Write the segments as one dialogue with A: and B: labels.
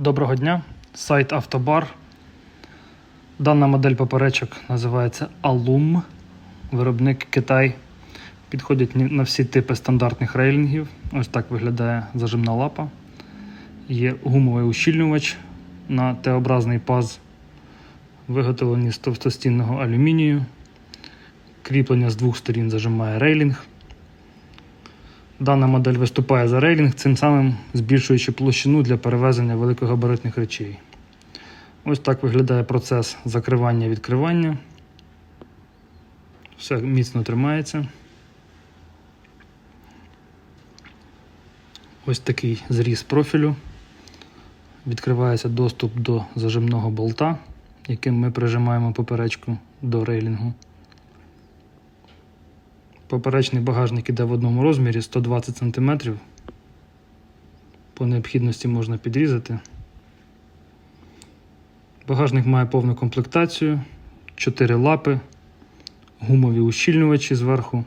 A: Доброго дня, сайт Автобар. Дана модель поперечок називається Alum. Виробник Китай. Підходять на всі типи стандартних рейлінгів. Ось так виглядає зажимна лапа. Є гумовий ущільнювач на Т-образний паз, виготовлені з товстостінного алюмінію. Кріплення з двох сторін зажимає рейлінг. Дана модель виступає за рейлінг, цим самим збільшуючи площину для перевезення великогабаритних речей. Ось так виглядає процес закривання-відкривання. Все міцно тримається. Ось такий зріз профілю. Відкривається доступ до зажимного болта, яким ми прижимаємо поперечку до рейлінгу. Поперечний багажник іде в одному розмірі 120 см. По необхідності можна підрізати. Багажник має повну комплектацію, 4 лапи, гумові ущільнювачі зверху,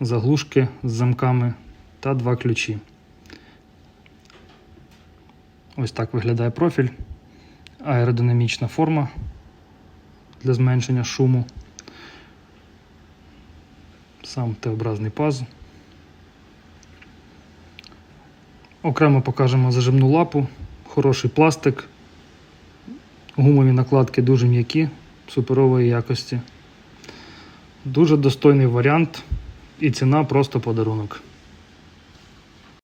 A: заглушки з замками та два ключі. Ось так виглядає профіль, аеродинамічна форма для зменшення шуму сам Т-образний паз. Окремо покажемо зажимну лапу, хороший пластик, гумові накладки дуже м'які, суперової якості. Дуже достойний варіант і ціна просто подарунок.